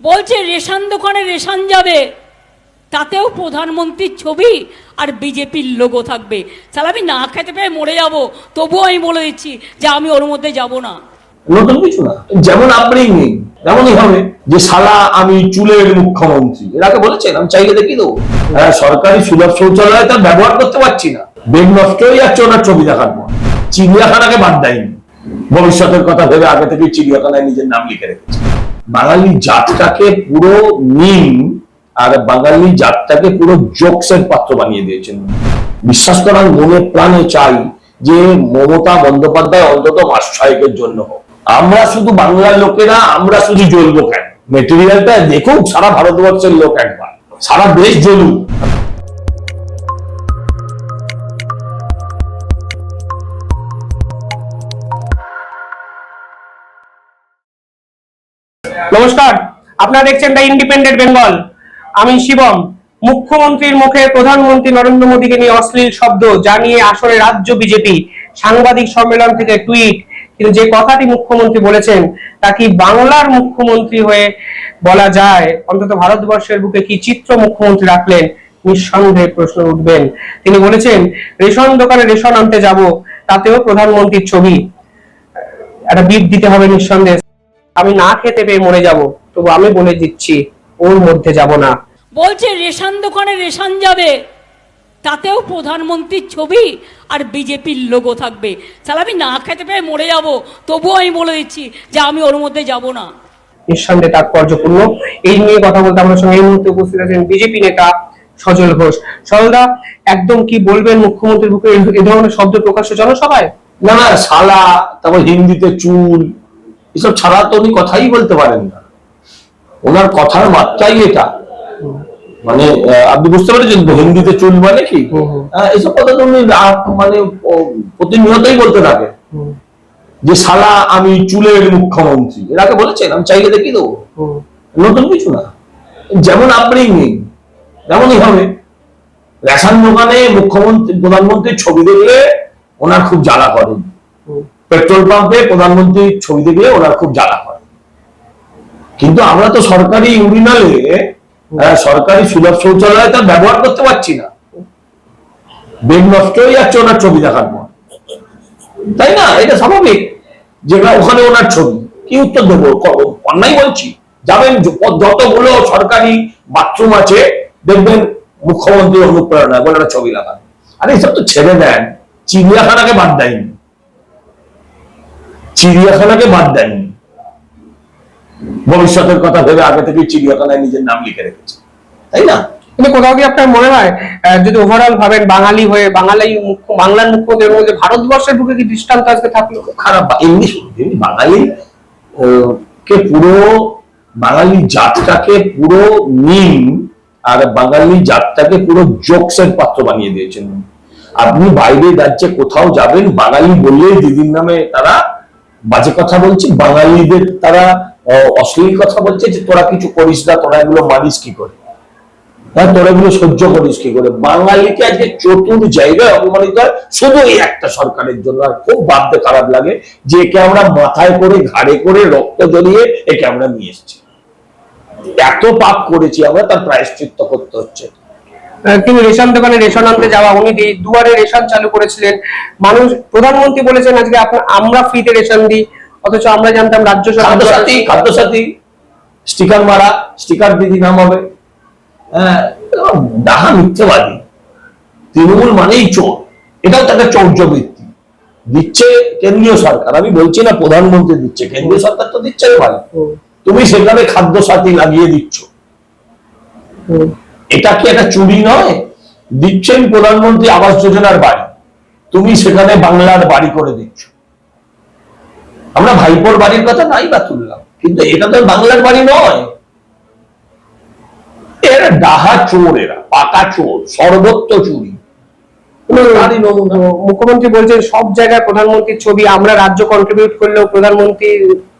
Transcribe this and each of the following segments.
বলছে, রেশন দোকানে রেশন যাবে। তাতেও প্রধানমন্ত্রীর ছবি আর বিজেপির লোগো থাকবে। তাহলে আমি না খেতে পেয়ে মরে যাব। তবুও আমি বলে দিচ্ছি যে আমি ওর মধ্যে যাব না। নতুন কিছু না। যেমন আপব্রিঙ্গিং তেমনই হবে যে শালা আমি চুলের মুখ্যমন্ত্রী। এর আগে বলেছেন, আমি চাইলে দেখি দেবো। সরকারি সুলভ শৌচালয় তার ব্যবহার করতে পারছি না। বেগ নষ্ট হয়ে যাচ্ছে ওনার ছবি দেখার পর চিড়িয়াখানাকে বাদ দেয়নি। ভবিষ্যতের কথা ভেবে আগে থেকে চিড়িয়াখানায় নিজের নাম লিখে রেখেছে। বাঙালি জাতটাকে পুরো মিম আর বাঙালি জাতটাকে পুরো জোকসের পাত্র বানিয়ে দিয়েছেন। বিশ্বাস করার মনে প্রাণে চাই যে মমতা বন্দ্যোপাধ্যায় অন্তত মাস ছয়েকের জন্য হোক। আমরা শুধু বাংলার লোকেরা, আমরা শুধু জ্বলবো কেন? মেটেরিয়ালটা দেখুক সারা ভারতবর্ষের লোক একবার, সারা দেশ জ্বলুক নমস্কার, আপনারা দেখছেন দ্য ইন্ডিপেন্ডেন্ট বেঙ্গল আমি শিবম, মুখ্যমন্ত্রীর মুখে প্রধানমন্ত্রী নরেন্দ্র মোদীকে নিয়ে অশ্লীল শব্দ জানিয়ে আসরে রাজ্য বিজেপি সাংবাদিক সম্মেলন থেকে টুইট। কিন্তু যে কথাটি মুখ্যমন্ত্রী বলেছেন, তা কি বাংলার মুখ্যমন্ত্রী হয়ে বলা যায়? অন্তত ভারতবর্ষের বুকে কি চিত্র মুখ্যমন্ত্রী রাখলেন? নিঃসন্দেহে প্রশ্ন উঠবেন। তিনি বলেছেন, রেশন দোকানে রেশন আনতে যাব, তাতেও প্রধানমন্ত্রীর ছবি। একটা বিপ দিতে হবে নিঃসন্দেহে। আমি না খেতে পেয়ে মরে যাব তবু আমি বলে দিচ্ছি ওর মধ্যে যাব না। বলছে রেশন দোকানে রেশন যাবে। তাতেও প্রধানমন্ত্রীর ছবি আর বিজেপির লোগো থাকবে। তাহলে আমি না খেতে পেয়ে মরে যাব তবুও আমি বলে দিচ্ছি যে আমি ওর মধ্যে যাব না। নিঃসন্দেহে তাৎপর্যপূর্ণ। এই নিয়ে কথা বলতে আমার সঙ্গে এই মুহূর্তে উপস্থিত আছেন বিজেপি নেতা সজল ঘোষ। সজলদা একদম কি বলবেন মুখ্যমন্ত্রীর মুখে এই- এই ধরনের শব্দ প্রকাশ্য জনসভায়? না না শালা তারপর হিন্দিতে চুল এসব ছাড়া তো উনি কথাই বলতে পারেন না। ওনার কথার মাত্রাই এটা। মানে আপনি বুঝতে পেরেছেন হিন্দিতে চুল মানে কি? হুম। এসব কথা তো উনি মানে প্রতিনিয়তই বলতে থাকে। যে শালা আমি চুলের মুখ্যমন্ত্রী। এর আগে বলেছেন আমি চাইলে দেখি দেবো। নতুন কিছু না। যেমন আপব্রিঙ্গিং তেমনই হবে। রেশন দোকানে মুখ্যমন্ত্রী প্রধানমন্ত্রীর ছবি দেখলে ওনার খুব জ্বালা করেন পেট্রোল পাম্পে প্রধানমন্ত্রীর ছবি দেখলে ওনার খুব জ্বালা হয়। কিন্তু আমরা তো সরকারি ইউরিনালে সরকারি সুলভ শৌচালয় তার ব্যবহার করতে পারছি না। বেগ নষ্ট হয়ে যাচ্ছে ওনার ছবি দেখার পর। তাই না? এটা স্বাভাবিক যেটা ওখানে ওনার ছবি। কি উত্তর দেবো? অন্যায় বলছি। যাবেন যতগুলো সরকারি বাথরুম আছে, দেখবেন মুখ্যমন্ত্রী অনুপ্রেরণা, বলে একটা ছবি লাগান। আরে এসব তো ছেড়ে দেন। চিড়িয়াখানাকে বাদ দেয়নি। চিড়িয়াখানাকে বাদ দেয়নি ভবিষ্যতের কথা ভেবে আগে থেকে চিড়িয়াখানায় নিজের নাম লিখে রেখেছে। তাই না? কিন্তু কোথাও কি আপনার মনে হয় যদি ওভারঅল ভাবেন বাঙালি হয়ে বাঙালি মুখ্য বাংলার মধ্যে ভারতবর্ষের কি দৃষ্টান্ত আজকে থাকল? খারাপ বা- এমনি এমনি বাঙালি কে পুরো বাঙালি জাতটাকে পুরো মিম আর বাঙালি জাতটাকে পুরো জোকসের পাত্র বানিয়ে দিয়েছেন। আপনি বাইরে রাজ্যে কোথাও যাবেন বাঙালি বললেই দিদির নামে তারা বাজে কথা বলছে, বাঙালিদের তারা অশ্লীল কথা বলছে যে তোরা কিছু করিস না, তোরা এগুলো মানিস কি করে? হ্যাঁ তোরা এগুলো সহ্য করিস কি করে? বাঙালিকে আজকে চতুর জায়গায় অপমানিত হয়, শুধু এই একটা সরকারের জন্য, আর খুব ভাবতে খারাপ লাগে যে একে আমরা মাথায় করে, ঘাড়ে করে, রক্ত জড়িয়ে একে আমরা নিয়ে এসেছি। এত পাপ করেছি আমরা, তার প্রায়শ্চিত্ত করতে হচ্ছে। তিনি রেশন দোকানে রেশন আনতে যাওয়া উনি দুয়ারে রেশন চালু করেছিলেন। মানুষ প্রধানমন্ত্রী বলেছেন আজকে আপনার আমরা ফ্রিতে রেশন দিই অথচ আমরা জানতাম রাজ্য সরকার খাদ্যসাথী খাদ্যসাথী স্টিকার মারা স্টিকার দিদি নাম হবে। হ্যাঁ ডাহা মিথ্যেবাদী। তৃণমূল মানেই চোর। এটাও তাকে চৌর্যবৃত্তি দিচ্ছে কেন্দ্রীয় সরকার। আমি বলছি না প্রধানমন্ত্রী দিচ্ছে কেন্দ্রীয় সরকার তো দিচ্ছে ভাই তুমি সেখানে খাদ্য সাথী লাগিয়ে দিচ্ছ। হুম, এটা কি একটা চুরি নয়? দিচ্ছেন প্রধানমন্ত্রী আবাস যোজনার বাড়ি। তুমি সেখানে বাংলার বাড়ি করে দিচ্ছ। আমরা ভাইপোর বাড়ির কথা নাই বা তুললাম কিন্তু এটা তো বাংলার বাড়ি নয়। এরা ডাহা চোর এরা পাকা চোর সর্বত্র চুরি। মুখ্যমন্ত্রী বলছেন সব জায়গায় প্রধানমন্ত্রীর ছবি আমরা রাজ্য কন্ট্রিবিউট করলেও প্রধানমন্ত্রী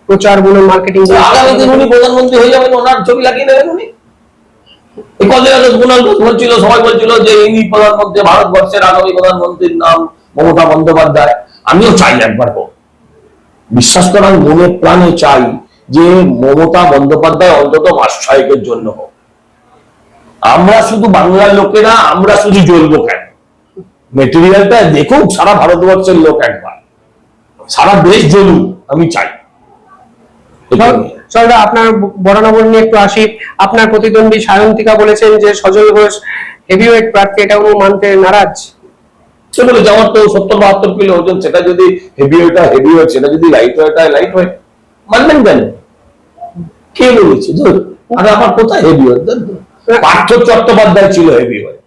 প্রচার বলুন মার্কেটিং আগামী দিন উনি প্রধানমন্ত্রী হয়ে যাবেন ওনার ছবি লাগিয়ে দেবেন উনি। সবাই বলছিল যে ইনি প্রধানমন্ত্রী ভারতবর্ষের আগামী প্রধানমন্ত্রীর নাম মমতা বন্দ্যোপাধ্যায়। আমিও চাই একবার বিশ্বাস মনে প্রাণে চাই যে মমতা বন্দ্যোপাধ্যায় অন্তত মাস ছয়েকের জন্য হোক। আমরা শুধু বাংলার লোকেরা, আমরা শুধু জ্বলবো কেন? মেটেরিয়ালটা দেখুক সারা ভারতবর্ষের লোক একবার। সারা দেশ জ্বলুক, আমি চাই। চলদা আপনার বরানগর নিয়ে একটু আসি। আপনার প্রতিদ্বন্দ্বী সায়ন্তিকা বলেছেন যে সজল ঘোষ হেভিওয়েট প্রার্থী এটা উনি মানতে নারাজ। সে বলে যাওয়ার তো সত্তর বাহাত্তর কিলো ওজন সেটা যদি হেভি ওয়েট হয় হেভি ওয়েট সেটা যদি লাইট ওয়েট লাইট ওয়েট মানবেন কেন? কে বলেছে? ধর আরে আমার কোথায় হেভি ওয়েট পার্থ চট্টোপাধ্যায় ছিল হেভি ওয়েট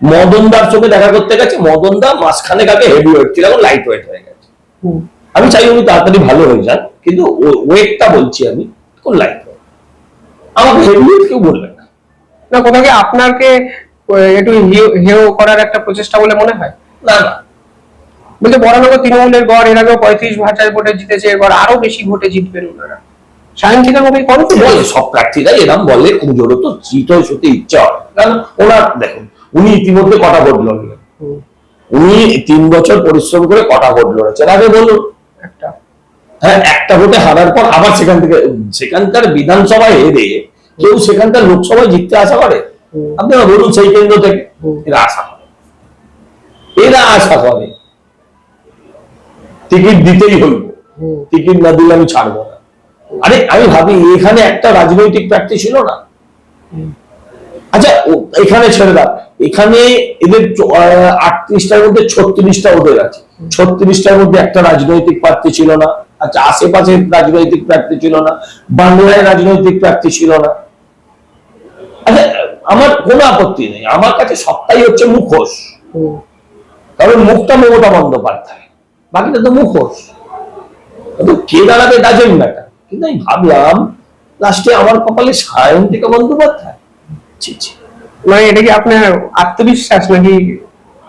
মদনদার সঙ্গে দেখা করতে গেছে মদনদা মাঝখানে আগে হেভি ওয়েট ছিল এখন লাইট ওয়েট হয়ে গেছে। আমি চাই উনি তাড়াতাড়ি ভালো হয়ে যান। কিন্তু ওয়েটটা বলছি আমি কোন ওয়েট আমাকে হেভি কেউ বলবেন না। না কোথাও কি আপনাকে একটু হেয় করার একটা প্রচেষ্টা বলে মনে হয়? না না। বলতে বরানগর তৃণমূলের গড় এর আগেও পঁয়ত্রিশ হাজার ভোটে জিতেছে এবার আরও বেশি ভোটে জিতবেন ওনারা। সায়ন্তিকার মুখে বলে কনফিডেন্স সব প্রার্থীরা এরকম বলে তো জিত ইচ্ছা হয়। কারণ ওনার দেখুন উনি ইতিমধ্যে কটা ভোট লড়লেন। উনি তিন বছর পরিশ্রম করে কটা ভোট লড়েছেন। আগে বলুন। একটা। একটা ভোটে হারার পর আবার সেখান থেকে সেখানকার বিধানসভায় হেরে কেউ সেখানকার লোকসভায় জিততে আশা করে? হুম। আপনারা বলুন সেই কেন্দ্র থেকে। এরা আশা করে। এরা আশা করে। টিকিট দিতেই হইব। টিকিট না দিলে আমি ছাড়বো না। আরে আমি ভাবি এখানে একটা রাজনৈতিক প্রার্থী ছিল না? আচ্ছা এখানে ছেড়ে দাও। এখানে এদের আটত্রিশটার মধ্যে ছত্রিশটা ওদের আছে। ছত্রিশটার মধ্যে একটা রাজনৈতিক প্রার্থী ছিল না। আচ্ছা আশেপাশে রাজনৈতিক প্রার্থী ছিল না বাংলায় রাজনৈতিক প্রার্থী ছিল না। আচ্ছা আমার কোনো আপত্তি নেই। আমার কাছে সবটাই হচ্ছে মুখোশ। কারণ মুখটা মমতা বন্দ্যোপাধ্যায়। বাকিটা তো মুখোশ। তো কে দাঁড়াবে ডাজেন ম্যাটার কিন্তু আমি ভাবলাম লাস্টে আমার কপালে সায়ন্তিকা বন্দ্যোপাধ্যায়। মানে এটা কি আপনার আত্মবিশ্বাস নাকি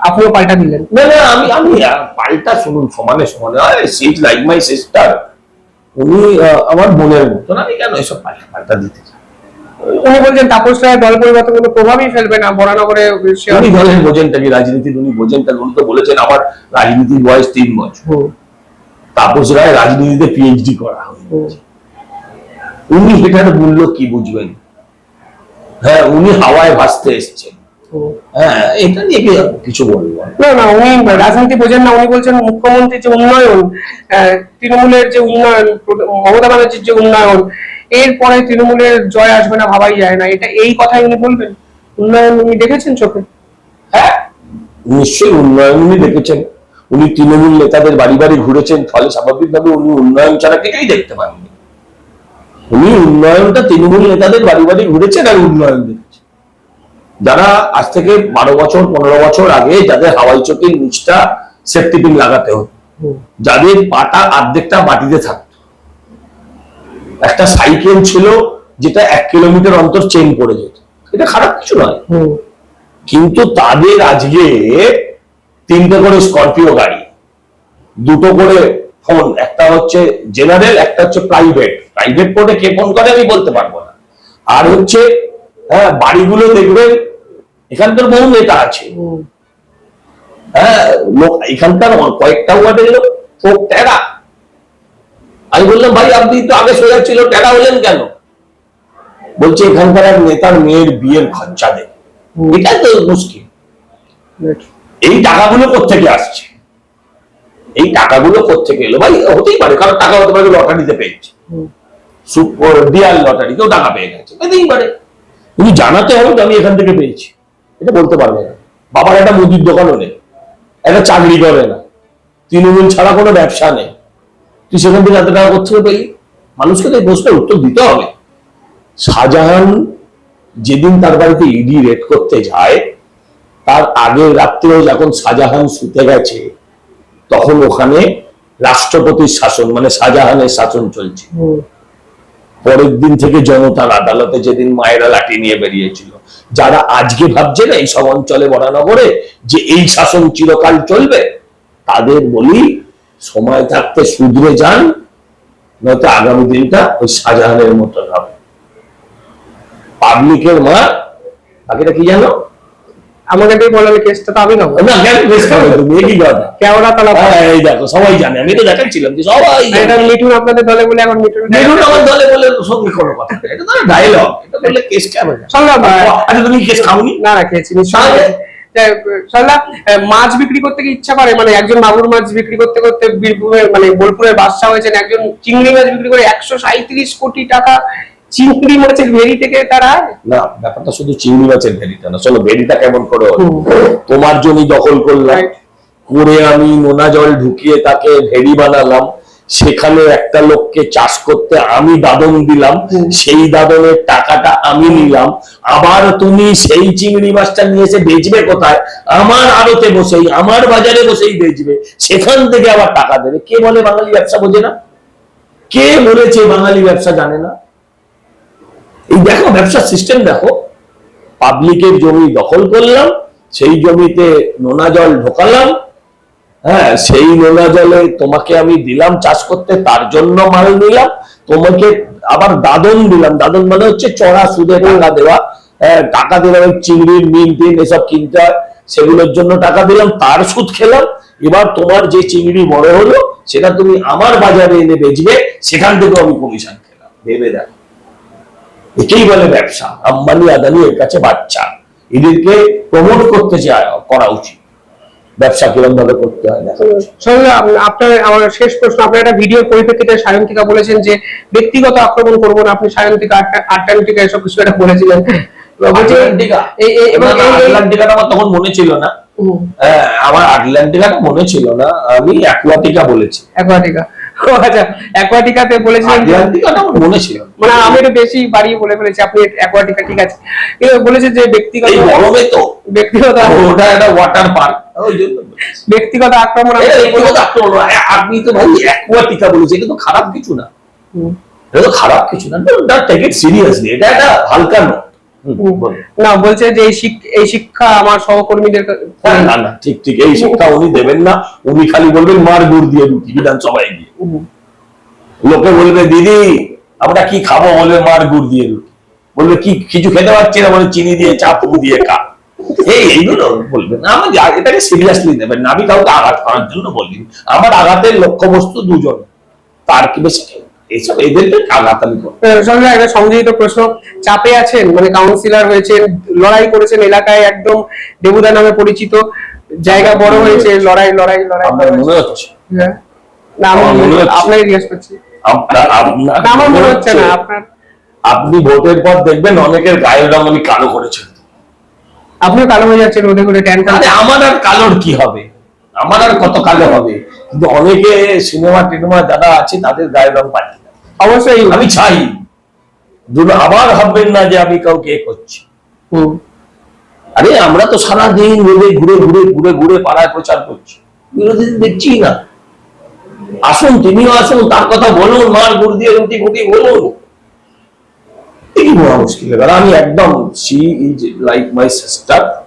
আপনিও পাল্টা দিলেন। না না আমি আমি পাল্টা শুনুন সমানে সমানে। আরে সিট লাইক মাই সিস্টার উনি আমার বোনের মতন। আমি কেন এসব পাল্টা পাল্টা দিতে উনি বলছেন তাপস রায় দল পরিবর্তন কোনো প্রভাবই ফেলবে না বরানগরে উনি বলেন বোঝেনটা কি রাজনীতির উনি বোঝেনটা উনি তো বলেছেন আমার রাজনীতির বয়স তিন বছর। তাপস রায় রাজনীতিতে পিএইচডি করা উনি এটার মূল্য কি বুঝবেন? হ্যাঁ উনি হাওয়ায় ভাসতে এসছেন। এটা নিয়ে কিছু বলব? না। না উনি রাজনীতি বোঝেন না উনি বলছেন মুখ্যমন্ত্রীর যে উন্নয়ন তৃণমূলের যে উন্নয়ন মমতা ব্যানার্জির যে উন্নয়ন এরপরে তৃণমূলের জয় আসবে না ভাবাই যায় না এটা এই কথাই উনি বলবেন? উন্নয়ন উনি দেখেছেন চোখে? হ্যাঁ নিশ্চয়ই উন্নয়ন উনি দেখেছেন। উনি তৃণমূল নেতাদের বাড়ি বাড়ি ঘুরেছেন ফলে স্বাভাবিকভাবে উনি উন্নয়ন ছাড়া কিছুই দেখতে পাননি। উনি উন্নয়নটা তৃণমূল নেতাদের বাড়ি বাড়ি ঘুরেছেন আর উন্নয়ন যারা আজ থেকে বারো বছর পনেরো বছর আগে যাদের হাওয়াই চোখের নিচটা সেফটি পিন লাগাতে হতো যাদের পাটা অর্ধেকটা মাটিতে থাকতো। একটা সাইকেল ছিল যেটা এক কিলোমিটার অন্তর চেন পড়ে যেত। এটা খারাপ কিছু নয়। কিন্তু তাদের আজকে তিনটে করে স্করপিও গাড়ি দুটো করে ফোন একটা হচ্ছে জেনারেল একটা হচ্ছে প্রাইভেট প্রাইভেট ফোনে কে ফোন করে আমি বলতে পারব না। আর হচ্ছে হ্যাঁ বাড়িগুলো দেখবেন এখানকার বহু নেতা আছে। হ্যাঁ লোক এখানকার কয়েকটা ওয়ার্ডের লোক খুব টেরা। আমি বললাম ভাই আপনি তো আগে সোজা ছিল টেরা হলেন কেন? বলছে এখানকার এক নেতার মেয়ের বিয়ের খরচা দেয় এটা তো মুশকিল। এই টাকাগুলো কোথেকে আসছে? এই টাকাগুলো কোথেকে এলো? ভাই হতেই পারে কারণ টাকা হতে পারে লটারিতে পেয়েছে। ডিয়ার লটারিতেও টাকা পেয়ে গেছে। পেতেই পারে। কিন্তু জানাতে হবে আমি এখান থেকে পেয়েছি। এটা বলতে পারবে না। বাবার একটা মুদির দোকানও নেই একটা চাকরি করে না। তৃণমূল ছাড়া কোনো ব্যবসা নেই। তুই সেখান থেকে এত টাকা কোথেকে পেলি? মানুষকে তো এই প্রশ্নের উত্তর দিতে হবে। শাহজাহান যেদিন তার বাড়িতে ইডি রেড করতে যায় তার আগের রাত্রেও যখন শাহজাহান শুতে গেছে তখন ওখানে রাষ্ট্রপতির শাসন মানে শাহজাহানের শাসন চলছে। পরের দিন থেকে জনতার আদালতে যেদিন মায়েরা লাঠি নিয়ে বেরিয়েছিল যারা আজকে ভাবছে না এই সব অঞ্চলে, বরানগরে, যে এই শাসন চিরকাল চলবে, তাদের বলি সময় থাকতে শুধরে যান, নয়তো আগামী দিনটা ওই শাহজাহানের মতন হবে। পাবলিকের মা, বাকিটা কি জানো? আমাকে দিয়ে বলালে কেসটা তো আমি নেব। না খাবে তুমি একই কথা? কেওড়া তলা হ্যাঁ, এই দেখো সবাই জানে আমি তো দেখাচ্ছিলাম যে সবাই। এটা মিঠুন আপনাদের দলে বলে এখন মিঠুন আমার দলে বলে সঙ্গে কোনো কথা এটা তো ডায়লগ এটা বললে কেস সরলা আচ্ছা তুমি কেস খাওনি? না না খেয়েছি? সরলা মাছ বিক্রি করতে কি ইচ্ছা করে? মানে একজন মাগুর মাছ বিক্রি করতে করতে বীরভূমের মানে বোলপুরের বাদশাহ হয়েছেন একজন চিংড়ি মাছ বিক্রি করে একশো সাঁইত্রিশ কোটি টাকা চিংড়ি মাছের ভেরি থেকে তারা না ব্যাপারটা শুধু চিংড়ি মাছের ভেরিটা না শোনো ভেরিটা কেমন করে? তোমার জমি দখল করলাম করে আমি নোনা জল ঢুকিয়ে তাকে ভেরি বানালাম সেখানে একটা লোককে চাষ করতে আমি দাদন দিলাম সেই দাদনের টাকাটা আমি নিলাম আবার তুমি সেই চিংড়ি মাছটা নিয়ে এসে বেচবে কোথায়? আমার আড়তে বসেই আমার বাজারে বসেই বেচবে সেখান থেকে আবার টাকা দেবে। কে বলে বাঙালি ব্যবসা বোঝে না? কে বলেছে বাঙালি ব্যবসা জানে না? এই দেখো ব্যবসার সিস্টেম দেখো। পাবলিকের জমি দখল করলাম সেই জমিতে নোনা জল ঢোকালাম হ্যাঁ সেই নোনা জলে তোমাকে আমি দিলাম চাষ করতে তার জন্য মাল নিলাম তোমাকে আবার দাদন দিলাম। দাদন মানে হচ্ছে চড়া সুদে টাকা দেওয়া। হ্যাঁ, টাকা দিলাম চিংড়ির মিন টিন এসব কিনতে সেগুলোর জন্য টাকা দিলাম তার সুদ খেলাম। এবার তোমার যে চিংড়ি বড় হলো সেটা তুমি আমার বাজারে এনে বেচবে সেখান থেকে আমি কমিশন খেলাম ভেবে দেখো। একেই বলে ব্যবসা। আম্বানি আদানি এর কাছে বাচ্চা। এদেরকে প্রমোট করতে চায় করা উচিত। ব্যবসা কিরম ভাবে করতে হয় আপনার আমার শেষ প্রশ্ন আপনার একটা ভিডিওর পরিপ্রেক্ষিতে সায়ন্তিকা বলেছেন যে ব্যক্তিগত আক্রমণ করব না আপনি সায়ন্তিকা আটলান্টিকা এসব কিছু একটা বলেছিলেন। আটলান্টিকাটা আমার তখন মনে ছিল না। হ্যাঁ, আমার আটলান্টিকাটা মনে ছিল না আমি অ্যাকুয়াটিকা বলেছি। অ্যাকোয়াটিকা। আচ্ছা অ্যাকোয়াটিকাতে বলেছিলেন আটলান্টিকাটা আমার মনে ছিল। মানে আমি একটু বেশি বাড়িয়ে বলে ফেলেছি আপনি অ্যাকোয়াটিকা ঠিক আছে। কিন্তু বলেছে যে ব্যক্তিগত গরমে তো ব্যক্তিগত ওটা একটা ওয়াটার পার্ক। ব্যক্তিগত আক্রমণ ব্যক্তিগত আক্রমণ আপনি তো ভাই অ্যাকুয়াটিকা বলেছি খারাপ কিছু না। এটা তো খারাপ কিছু না। টেক ইট সিরিয়াসলি এটা একটা হালকা নোট না বলছে যে এই শিক- এই শিক্ষা আমার সহকর্মীদের না না ঠিক ঠিক এই শিক্ষা উনি দেবেন না উনি খালি বলবেন মার গুড় দিয়ে রুটি বিধানসভায় গিয়ে। লোকে বলবে দিদি আমরা কি খাব? বলবে মার গুড় দিয়ে রুটি। বলবে কি কিছু খেতে পারছি না? বলে চিনি দিয়ে চা পুকু দিয়ে খা। এই এইগুলো বলবেন এটাকে সিরিয়াসলি নেবেন না। আমি কাউকে আঘাত করার জন্য বলিনি। আমার আঘাতের লক্ষ্যবস্তু দুজন। তার কি বেশি? এইসব এদেরকে আঘাত আমি সঙ্গে একটা সংযোজিত প্রশ্ন। চাপে আছেন মানে কাউন্সিলর হয়েছেন লড়াই করেছেন এলাকায় একদম দেবুদা নামে পরিচিত। জায়গা বড় হয়েছে লড়াই লড়াই লড়াই। মনে হচ্ছে? হ্যাঁ। না আমি আমার হচ্ছে। আপনাকে জিজ্ঞেস করছি। আপনার আপনার না আমার মনে হচ্ছে না আপনার আপনি ভোটের পর দেখবেন অনেকের গায়ের রং আমি কালো করেছেন আপনিও কালো হয়ে যাচ্ছেন রোদে করে ট্যান আরে আমার আর কালোর কি হবে? আমার আর কত কালো হবে? কিন্তু অনেকে সিনেমা টিনেমা যারা আছে তাদের গায়ের রং পাল্টে অবশ্যই। আমি চাই আবার ভাববেন না যে আমি কাউকে এ করছি। আরে আমরা তো সারাদিন রোদে ঘুরে ঘুরে ঘুরে ঘুরে পাড়ায় প্রচার করছি। বিরোধী দেখছি না। আসুন, তিনিও আসুন, তার কথা বলুন মার গুড় দিয়ে রুটি ফুটি বলুন। কি বড় মুশকিল এবার আমি একদম she is like my sister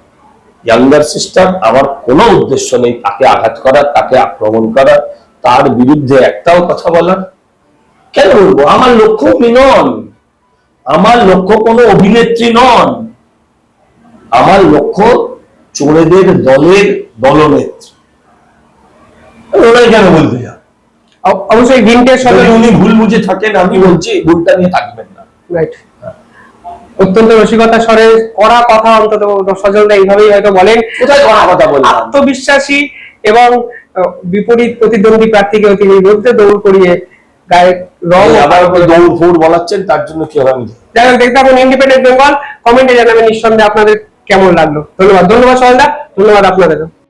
younger sister আমার কোনো উদ্দেশ্য নেই তাকে আঘাত করার তাকে আক্রমণ করার তার বিরুদ্ধে একটাও কথা বলার। কেন বলব? আমার লক্ষ্য উনি নন আমার লক্ষ্য কোনো অভিনেত্রী নন, আমার লক্ষ্য চোরেদের দলের দলনেত্রী। ওনাই কেন বলতে অ- অবশ্যই ভিনটেজ সদর উনি ভুল বুঝে থাকেন আমি বলছি ভুলটা নিয়ে থাকবেন না। রাইট অত্যন্ত রসিকতা স্বরে কড়া কথা অন্তত সজলদা এইভাবেই হয়তো বলেন। কোথায় কড়া কথা বললাম? আত্মবিশ্বাসী এবং বিপরীত প্রতিদ্বন্দ্বী প্রার্থীকে তিনি বিরুদ্ধে দৌড় করিয়ে গায়ে রং আবার দৌড় ফৌড় বলাচ্ছেন তার জন্য কি হবে। যাই হোক দেখতে পাবেন ইন্ডিপেন্ডেন্ট বেঙ্গল কমেন্টে জানাবেন নিঃসন্দেহে আপনাদের কেমন লাগল। ধন্যবাদ। ধন্যবাদ সজলদা ধন্যবাদ আপনাদেরও।